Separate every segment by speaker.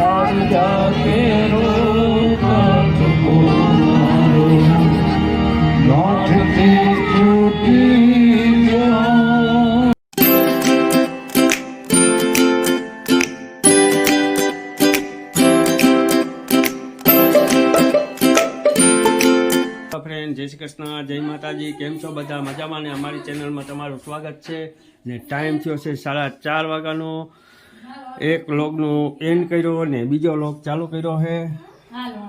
Speaker 1: છૂટી
Speaker 2: ફ્રેન્ડ જય કૃષ્ણ, જય માતાજી, કેમ છો બધા? મજામાં ને અમારી ચેનલમાં તમારું સ્વાગત છે ને ટાઈમ થયો છે સાડા ચાર વાગ્યાનો. એક લોગનો એન્ડ કર્યો ને બીજો લોગ ચાલુ કર્યો છે.
Speaker 3: હાલો.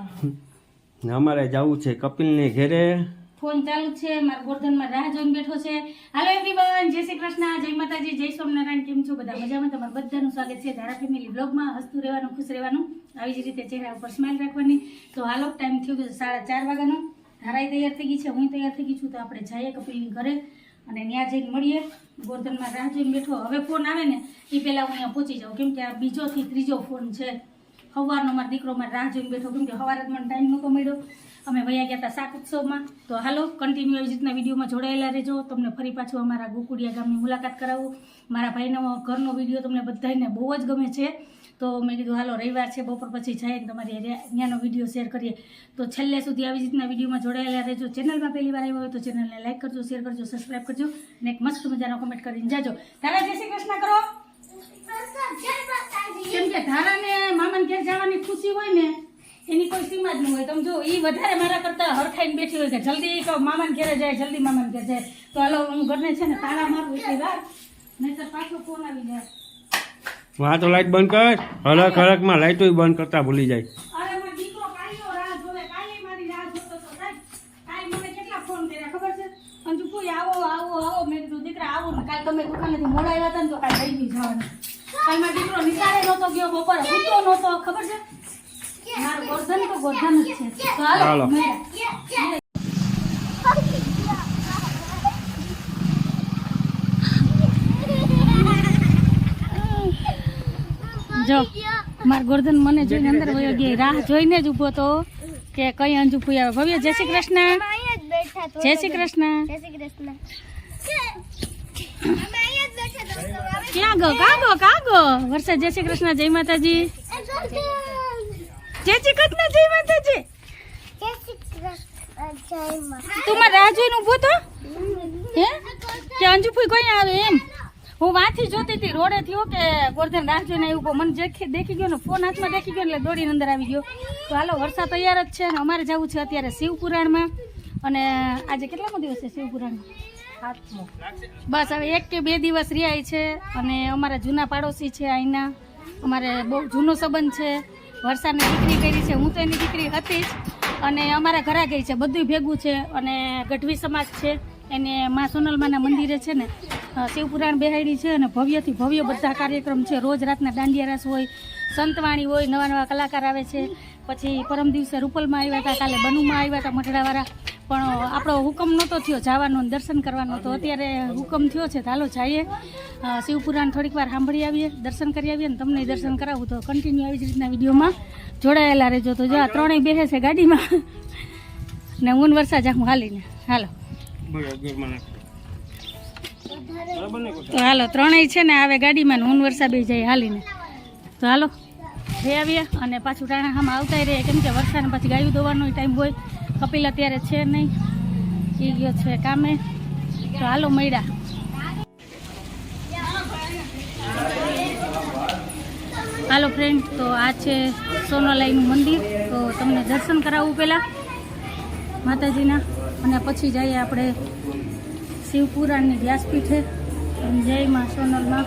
Speaker 2: અમારે જવું છે કપિલને ઘેરે.
Speaker 3: ફોન ચાલુ છે મારા ગોર્ધનમાં રાહ જોઈને બેઠો છે. હાલો એવરીવન જય શ્રી કૃષ્ણ જય માતાજી જય સ્વામિનારાયણ કેમ છો બધા? મજામાં? તમારું બધાનું સ્વાગત છે ધારા ફેમિલી બ્લોગમાં હસતું રહેવાનું ખુશ રહેવાનું આવી જ રીતે ચહેરા ઉપર સ્માઇલ રાખવાની. તો હાલો ટાઈમ થયો ગયો સાડા ચાર વાગ્યાનો. ધારાઈ તૈયાર થઈ ગઈ છે હું તૈયાર થઈ ગઈ છું તો આપણે જઈએ કપિલની ઘરે. અને ત્યાં જઈને મળીએ. ગોર્ધનમાં રાહ જોઈને બેઠો. હવે ફોન આવે ને એ પહેલાં હું અહીંયા પહોંચી જાઉં. કેમ કે આ બીજોથી ત્રીજો ફોન છે. સવારનો મારો દીકરો મારે રાહ જોઈને બેઠો. કેમ કે સવારે જ મને ટાઈમ નહોતો મળ્યો. અમે વયા ગયા હતા શાક ઉત્સવમાં. તો હાલો કન્ટિન્યુ એવી રીતના વિડીયોમાં જોડાયેલા રહેજો. તમને ફરી પાછું અમારા ગોકુડિયા ગામની મુલાકાત કરાવું. મારા ભાઈનો ઘરનો વીડિયો તમને બધાને બહુ જ ગમે છે. તો મેં કીધું, હાલો, રવિવાર છે, બપોર પછી જાય ને તમારી ત્યાંનો વીડિયો શેર કરીએ. તો છેલ્લે સુધી આવી રીતના વિડીયોમાં જોડાયેલા રહેજો. ચેનલમાં પહેલી વાર આવ્યો હોય તો ચેનલને લાઈક કરજો, શેર કરજો સબસ્ક્રાઈબ કરજો અને એક મસ્ત મજાનો કમેન્ટ કરીને જાજો. તારા જય શ્રી કૃષ્ણ, કરો. કેમ કે ધારાને મામાને ઘેર જવાની ખુશી હોય ને, એની કોઈ સીમા જ ન હોય. તમે જો એ વધારે મારા કરતા હરખાઈને બેઠી હોય કે જલ્દી કહો, મામાને ઘેરે જાય, જલ્દી મામાને ઘેર જાય. તો હાલો, હું ઘરને છે ને તાળા મારું, એટલી વાર નહીં તો પાછો ફોન આવી જાય.
Speaker 2: હા તો લાઈટ બંધ કર. હલક હલકમાં લાઈટો બંધ કરતા ભૂલી જાય.
Speaker 3: તો તમે દુકાનેથી હતા ને લઈ જવાનું. કાલ મારો દીકરો નહોતો ગયો બપોરે સૂતો નહોતો ખબર છે? મારું ગોરધન ગોરધન જ છે. તો હાલો
Speaker 2: હાલો.
Speaker 3: મળ્યા. જો માર ગોરધન મને જોઈને અંદર વયો ગઈ. રાહ જોઈને જ ઊભો તો કે કઈ અંજુ ફૂઈ આવે. ભવ્ય જય શ્રી કૃષ્ણ. જય શ્રી કૃષ્ણ. ક્યાં ગો? કા ગો? કા ગો? વરસાદ જય શ્રી કૃષ્ણ જય માતાજી. જય શ્રી કૃષ્ણ જય માતાજી. તું મારે રાહ જોઈને ઊભો તો? હે? કે અંજુ ફૂઈ કોઈ આવે એમ? હું વાંચી જોતી હતી રોડે થયો કે ગોરધન રાખજો ને એવું મને દેખી દેખી ગયો ને ફોન હાથમાં દેખી ગયો એટલે દોડીને અંદર આવી ગયો. તો હાલો વરસાદ તૈયાર જ છે ને અમારે જવું છે અત્યારે શિવપુરાણમાં. અને આજે કેટલામો દિવસ છે શિવપુરાણમાં? બસ હવે એક કે બે દિવસ રહ્યા છે. અને અમારા જૂના પાડોશી છે અહીંના અમારે બહુ જૂનો સંબંધ છે. વરસાદની દીકરી કરી છે હું તો એની દીકરી હતી જ. અને અમારા ઘરે ગઈ છે બધું ભેગું છે. અને ગઢવી સમાજ છે. એને મા સોનલમાના મંદિરે છે ને શિવપુરાણ બેહાડી છે અને ભવ્યથી ભવ્ય બધા કાર્યક્રમ છે. રોજ રાતના દાંડિયા રાસ હોય, સંતવાણી હોય, નવા નવા કલાકાર આવે છે. પછી પરમ દિવસે રૂપલમાં આવ્યા હતા, કાલે બનુમાં આવ્યા હતા મઢડાવાળા પણ આપણો હુકમ નહોતો થયો, જવાનો દર્શન કરવાનો તો અત્યારે હુકમ થયો છે. હાલો જઈએ શિવપુરાણ થોડીક વાર સાંભળી આવીએ, દર્શન કરી આવીએ ને તમને દર્શન કરાવું. તો કન્ટિન્યુ આવી જ રીતના વિડીયોમાં જોડાયેલા રહેજો. તો જો આ ત્રણેય બેસે છે ગાડીમાં. ને ઊન વરસા જાઉં હાલીને. હાલો. તો હાલો, ત્રણેય છે ને આવે ગાડીમાં ને ઊન વરસા બે જાય હાલીને. તો હાલો, જઈ આવીએ અને પાછું ટાણાખામાં આવતા રહીએ. કેમ કે વરસાદ પછી ગાયું દોવાનો ટાઈમ હોય, કપિલ અત્યારે છે નહીં. એ ગયો છે કામે. તો હાલો, મળ્યા. હાલો ફ્રેન્ડ તો આ છે સોનાલાઈનું મંદિર. તો તમને દર્શન કરાવવું પહેલાં, માતાજીના. અને પછી જઈએ આપણે શિવપુરાણની વ્યાસપીઠે. જય માં સોનલમાં.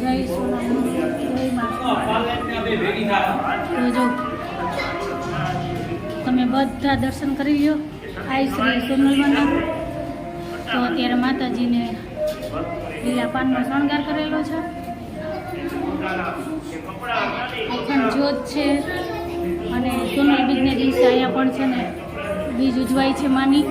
Speaker 3: જય સોનલ જય જો, તમે બધા દર્શન કરી લ્યો. આઈ શ્રી સોનલમાં તો અત્યારે માતાજીને લીલા પાનનો શણગાર કરેલો છે. અખંડ જ્યોત છે અને સોનલ બીજને દિવસે અહીંયા પણ છે ને બીજ ઉજવાય છે માની.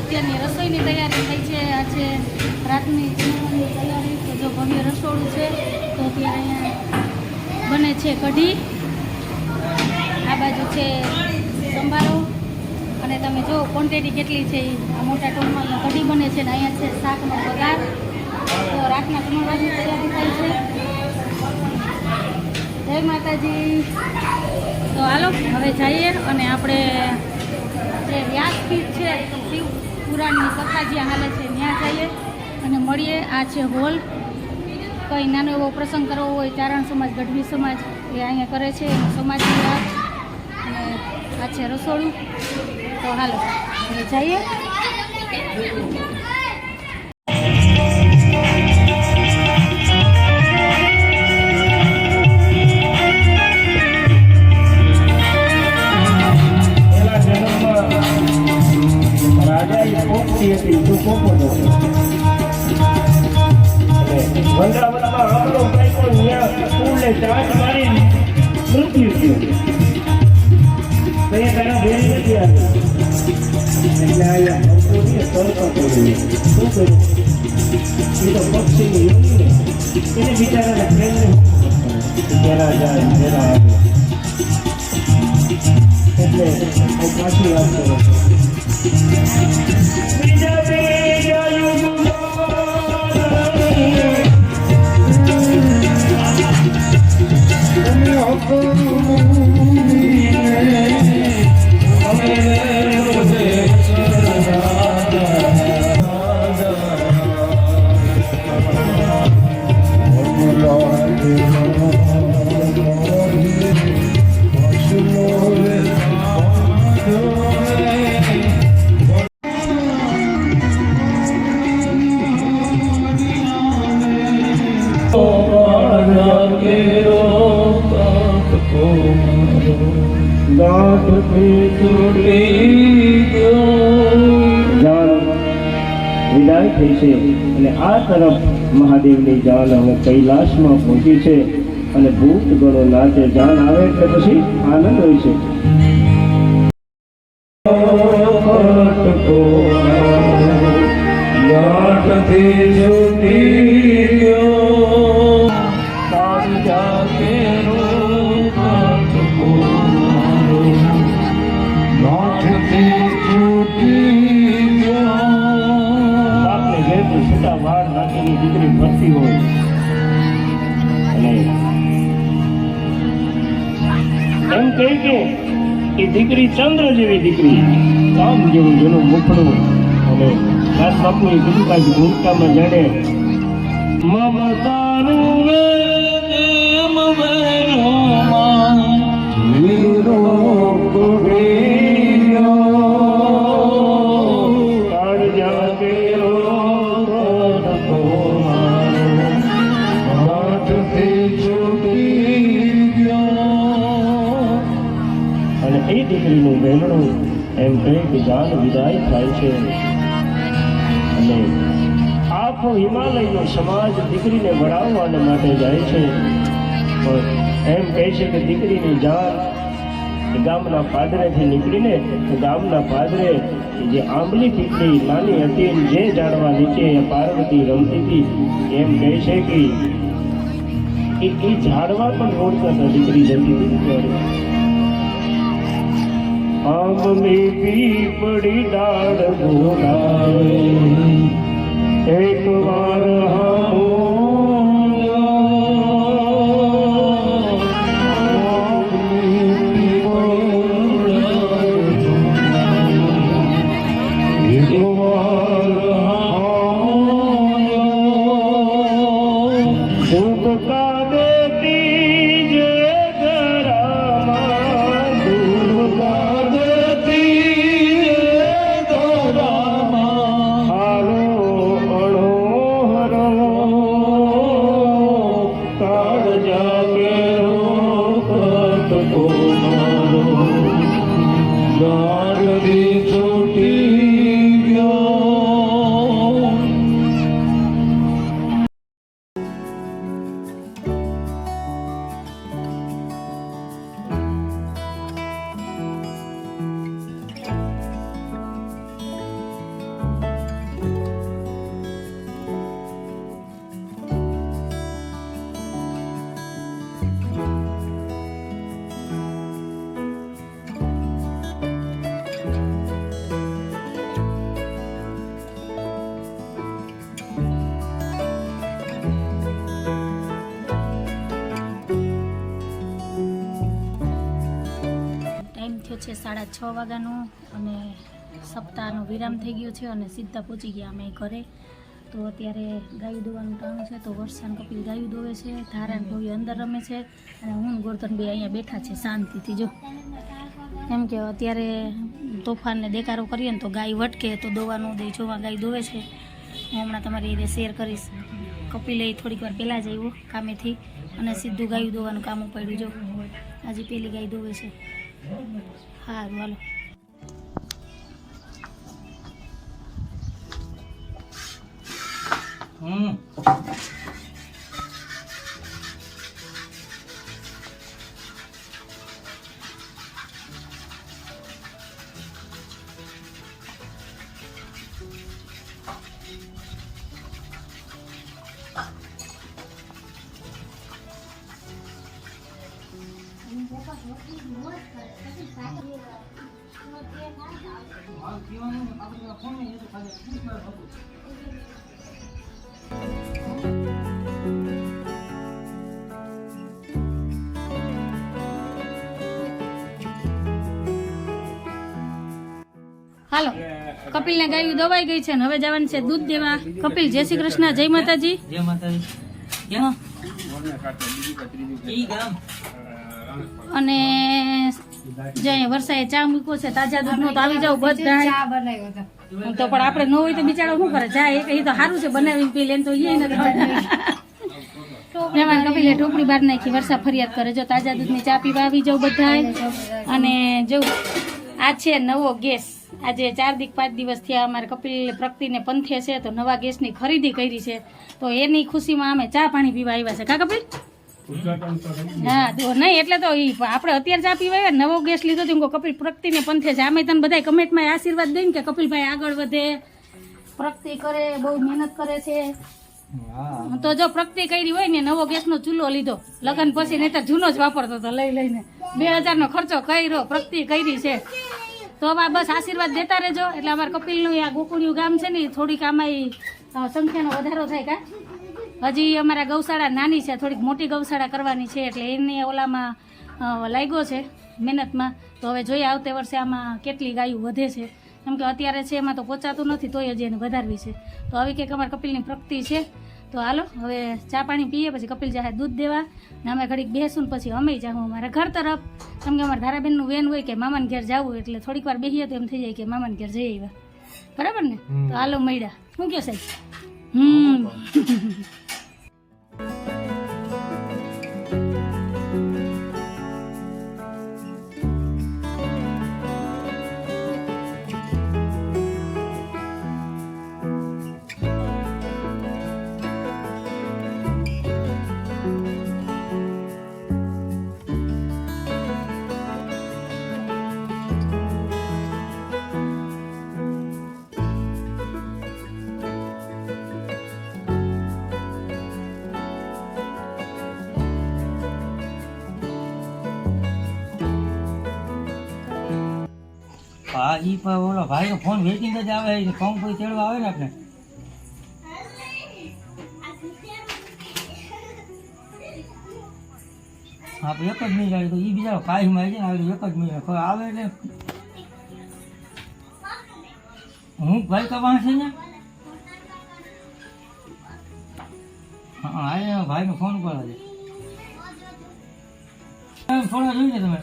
Speaker 3: અત્યારની રસોઈની તૈયારી થઈ છે. આજે રાતની જમવાની તૈયારી તો જો ભવ્ય રસોડું છે, તો ત્યાં અહીંયા બને છે કઢી. આ બાજુ છે સંભારો. અને તમે જો ક્વોન્ટિટી કેટલી છે આ મોટા ટોનમાં કઢી બને છે ને અહીંયા છે શાકનો પગાર. તો રાતના જમણવાની તૈયારી થાય છે. જય માતાજી. તો હાલો, હવે જઈએ અને આપણે જે વ્યાસપીઠ છે, શિવ પુરાણની કથા જ્યાં હાલે છે, ત્યાં જઈએ અને મળીએ. આ છે હોલ. કંઈ નાનો એવો પ્રસંગ કરવો હોય, ચારણ સમાજ, ગઢવી સમાજ, એ અહીંયા કરે છે, એનો સમાજની વાત અને આ છે રસોડું. તો હાલો, જઈએ.
Speaker 4: હતી તો પોપટ હતો અને વંદાવનમાં પણ ત્યાં ફૂલને ચાંચ મારી મૃત્યુ થયું તો એ તેના ભેળી નથી આવી એટલે અહીંયા તડકો પડી શું કર્યું એ તો પક્ષીની યોની એને જાય આવે એટલે પાછી વાત કરું જાન વિદાય થઈ છે. અને આ તરફ મહાદેવની જાન હવે કૈલાસમાં પહોંચી છે. અને ભૂત ગણો નાચે જાન આવે એટલે પછી આનંદ હોય છે. દીકરી ચંદ્ર જેવી દીકરી. કામ જેવું જેનું મુખડું અને દાસ બાપુએ કીધું ભૂમિકામાં જાણે મમતાનું વેમ વેણુમાં એમ કહે કે વિદાય થાય છે. અને આખો હિમાલયનો સમાજ દીકરીને વળાવવાને માટે જાય છે. પણ એમ કહે છે કે દીકરીની જાન ગામના પાદરેથી નીકળીને ગામના પાદરે જે આંબલી પીપળી નાની હતી જે ઝાડવા નીચે પાર્વતી રમતી હતી, એમ કહે છે કે એ ઝાડવા પણ રોડતા હતા દીકરી જતી હતી ત્યારે આંબલી પીપળી ડાળ બોલાવે એક વાર ઉગકા
Speaker 3: સાડા છ વાગ્યાનું અને સપ્તાહનો વિરામ થઈ ગયો છે અને સીધા પહોંચી ગયા અમે ઘરે. તો અત્યારે ગાયું દોવાનું ટાણું છે તો વરસાદ કપિલ ગાયું દોવે છે, ધારાન ભવ્ય અંદર રમે છે અને હું ગોર્ધન બે અહીંયા બેઠા છે શાંતિથી જો. એમ કે અત્યારે તોફાનને દેકારો કરીએ ને તો ગાય વટકે તો દોવાનું દે, જોવા ગાય દોવે છે. હું હમણાં તમારી રીતે શેર કરીશ. કપિલે થોડીક વાર પહેલાં જ આવ્યો કામેથી અને સીધું ગાયું દોવાનું કામ ઉપાડ્યું જો. આજે પેલી ગાય દોવે છે. સારું હાલો.
Speaker 1: હમ.
Speaker 3: હાલો. કપિલને ગાયું દવાઈ ગઈ છે ને હવે જવાનું છે દૂધ દેવા. કપિલ જય શ્રી કૃષ્ણ જય માતાજી.
Speaker 1: જય માતાજી.
Speaker 3: હા. અને જે અહીંયા ચા મૂક્યો છે તાજા દૂધનો તો આવી જાવ બધા તો પણ આપણે ન હોય તો બિચારો શું કરે? જાય એ તો સારું છે બનાવી પી લે તો એ નથી મહેમાન કપિલે ટોપડી બહાર નાખી વરસાદ ફરિયાદ કરે જો તાજા દૂધની ચા પીવા આવી જાવ બધા અને જો આ છે નવો ગેસ. આજે ચાર દીક પાંચ દિવસ થયા અમારે કપિલ પ્રગતિને પંથે છે તો નવા ગેસની ખરીદી કરી છે. તો એની ખુશીમાં અમે ચા પાણી પીવા આવ્યા છે. કા કપિલ? હા તો નહીં એટલે તો એ આપણે અત્યારે ચા પીવાય નવો ગેસ લીધો તો કપિલ પ્રગતિને પંથે છે. આમે તને બધા કમેન્ટમાં આશીર્વાદ દઈને કે કપિલભાઈ આગળ વધે પ્રગતિ કરે બહુ મહેનત કરે છે. તો જો પ્રગતિ કરી હોય ને નવો ગેસનો ચૂલો લીધો લગ્ન પછી નહીં તો જૂનો જ વાપરતો હતો લઈ લઈને. બે હજારનો ખર્ચો કર્યો પ્રગતિ કરી છે. તો હવે આ બસ આશીર્વાદ દેતા રહેજો એટલે અમારા કપિલનું આ ગોકુળિયું ગામ છે ને થોડીક આમાં સંખ્યાનો વધારો થાય કા? હજી અમારા ગૌશાળા નાની છે થોડીક મોટી ગૌશાળા કરવાની છે એટલે એની ઓલામાં લાગ્યો છે મહેનતમાં. તો હવે જોઈએ આવતે વર્ષે આમાં કેટલી ગાયું વધે છે. કેમ કે અત્યારે છે એમાં તો પહોંચાતું નથી તોય હજી એને વધારવી છે. તો આવી કંઈક અમારા કપિલની પ્રગતિ છે. તો હાલો હવે ચા પાણી પીએ પછી કપિલ જાહે દૂધ દેવા. ને અમે ઘડીક બેસું ને પછી અમે જાઉં અમારા ઘર તરફ. કેમ કે અમારા ધારાબેનનું વેન હોય કે મામાને ઘેર જવું એટલે થોડીક વાર બેસીએ તો એમ થઈ જાય કે મામાને ઘેર જઈ આવ્યા. બરાબર ને? તો હાલો મળ્યા. શું કહો સાહેબ? હમ.
Speaker 1: હા ઈ પણ ઓલો ભાઈનો ફોન વેટિંગ જ આવે છે ફોન કોઈ તેડવા આવે ને આપણે? આપણે એક જ મિનિટ આવી તો એ બીજા કાયમાં આવી જાય ને એક જ મિનિટ. આવે એટલે હું ભાઈ કમાણ છે ને? હા ભાઈનો ફોન કરો છે થોડા જોઈને તમે.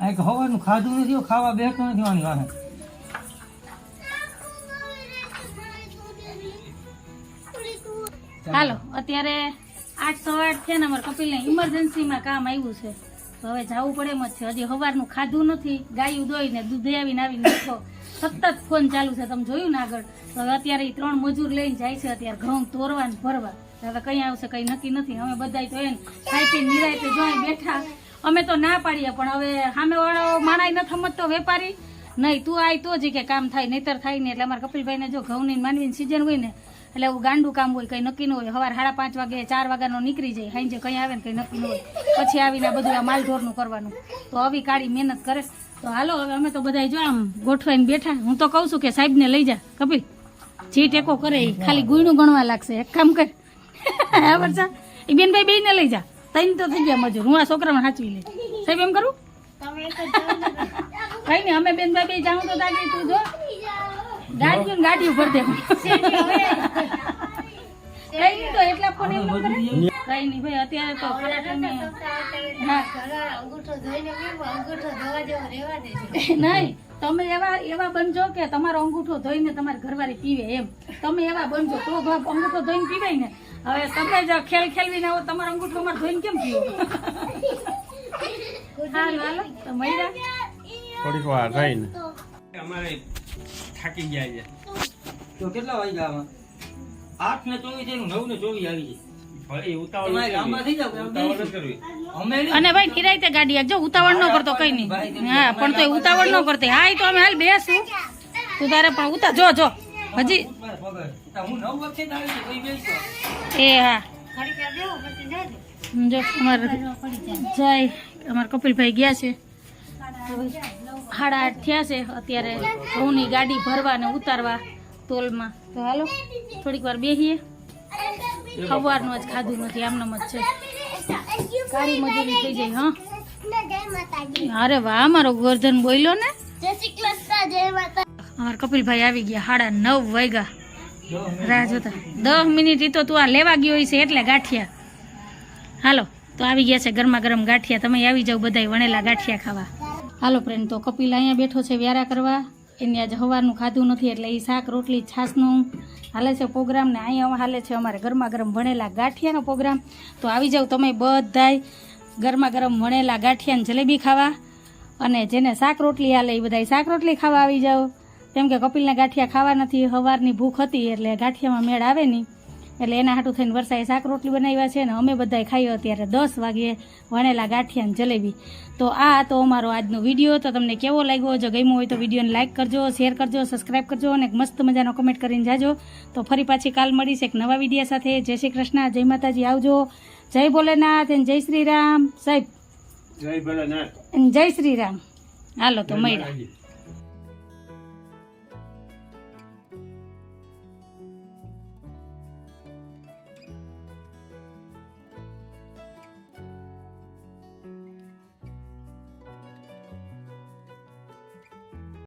Speaker 1: આ એક ખાધું નથી ખાવા બેસતો નથી, આની વાહે.
Speaker 3: હાલો, અત્યારે આઠ સવા આઠ છે ને અમારે કપિલને ઇમરજન્સીમાં કામ આવ્યું છે. તો હવે જવું પડે એમ જ છે. હજી સવારનું ખાધું નથી, ગાયું દોઈને દૂધ આવીને આવીને નાખો સતત ફોન ચાલુ છે, તમે જોયું ને આગળ? તો હવે અત્યારે એ ત્રણ મજૂર લઈને જાય છે, અત્યારે ઘઉં તોરવા ને ભરવા. હવે કઈ આવશે, કઈ નક્કી નથી. અમે બધા તો એને ખાઈ પીને નિરાયતે જોઈ બેઠા. અમે તો ના પાડીએ, પણ હવે સામે વાળો માણાય ન સમજતો વેપારી. નહીં, તું આય તો જ કે કામ થાય, નહીતર થાય ને એટલે અમારા કપિલભાઈને જો ઘઉંની માનવીની સિઝન હોય ને, એટલે એવું ગાંડું કામ હોય, કંઈ નક્કી ન હોય. સવાર સાડા પાંચ વાગે, ચાર વાગ્યાનો નીકળી જાય, સાંજે કંઈ આવે ને કંઈ નક્કી ન હોય. પછી આવીને બધું આ માલઢોરનું કરવાનું. તો આવી કાળી મહેનત કરે. તો હાલો, હવે અમે તો બધા જો આમ ગોઠવાઈને બેઠા. હું તો કહું છું કે સાહેબને લઈ જા, કપિલ. જે ટેકો કરે ખાલી ગુણું ગણવા લાગશે. એક કામ કર. બરાબર છે એ બેનભાઈ બેને લઈ જા. તૈન તો થઈ ગયા મજૂર. હું આ છોકરાને સાચવી લે સાહેબ એમ કરું? કઈ નહીં અમે બેન ભાઈ જાઉં તો દાદી તું જો. ગાડી ને ગાડી ઉપર દે કઈ નહીં તો એટલા ફોન એમ ન કરે? કઈ નહીં ભાઈ અત્યારે તો નહીં તમે એવા એવા બનજો કે તમારો અંગૂઠો ધોઈને તમારી ઘરવાળી પીવે એમ. તમે એવા બનજો તો અંગૂઠો ધોઈને પીવાય ને. હવે તમે જ ખેલ ખેલવીને આવો તમારો અંગૂઠો અમારે ધોઈને કેમ પીવો હાલો તો
Speaker 2: થોડીક વાર રહીને. અમારે થાકી ગયા છે.
Speaker 1: તો કેટલા વાગ્યા આમાં? આઠ ને ચોવીસ નવ ને ચોવીસ આવી છે.
Speaker 3: અને ભાઈ નિરાયતે ગાડી આપજો ઉતાવળ ન કરતો કઈ નહીં. હા પણ તો ઉતાવળ ન કરતી. હા એ તો અમે હાલ બેસું. તું તારે પણ ઉતા જો જો. હજી. એ હા. જો અમારે જય અમારા કપિલભાઈ ગયા છે. સાડા આઠ થયા છે. અત્યારે ઘઉંની ગાડી ભરવા ને ઉતારવા તોલમાં તો હાલો થોડીક વાર બેસીએ સવારનું જ ખાધું નથી આમનામ જ છે. કાળી મજૂરી થઈ જાય હા? અરે વાહ મારો ગોરધન બોલ્યો ને? અમારા કપિલભાઈ આવી ગયા સાડા નવ વાગ્યા. રાહ જોતા. દસ મિનિટ એ તો તું આ લેવા ગયો છે એટલે ગાંઠિયા. હાલો, તો આવી ગયા છે ગરમા ગરમ ગાંઠિયા. તમે આવી જાઓ બધાય વણેલા ગાંઠિયા ખાવા. હાલો ફ્રેન્ડ તો કપિલ અહીંયા બેઠો છે વ્યારા કરવા. એને આજે સવારનું ખાધું નથી એટલે એ શાક, રોટલી છાસનું હાલે છે પ્રોગ્રામ ને અહીંયા હાલે છે અમારે ગરમા ગરમ વણેલા ગાંઠિયાનો પ્રોગ્રામ તો આવી જાઓ તમે બધાય ગરમા ગરમ વણેલા ગાંઠિયાને જલેબી ખાવા. અને જેને શાક રોટલી હાલે એ બધાય શાક રોટલી ખાવા આવી જાવ કેમ કે કપિલને ગાંઠિયા ખાવા નથી સવારની ભૂખ હતી એટલે ગાંઠિયામાં મેળ આવે નહીં. એટલે એના હાટું થઈને વરસાએ શાક રોટલી બનાવ્યા છે ને અમે બધાય ખાઈએ અત્યારે દસ વાગ્યે વણેલા ગાંઠિયા ને જલેબી. તો આ હતો અમારો આજનો વીડિયો. તો તમને કેવો લાગ્યો? જો ગમ્યો હોય તો વિડીયોને લાઇક કરજો શેર કરજો સબસ્ક્રાઇબ કરજો અને એક મસ્ત મજાનો કમેન્ટ કરીને જાજો. તો ફરી પાછી કાલ મળીશ એક નવા વિડીયા સાથે. જય શ્રી કૃષ્ણ જય માતાજી આવજો. જય ભોલેનાથ and જય શ્રી રામ. સાહેબ.
Speaker 2: જય ભોલેનાથ.
Speaker 3: જય શ્રી રામ. હાલો તો
Speaker 2: માતાજી.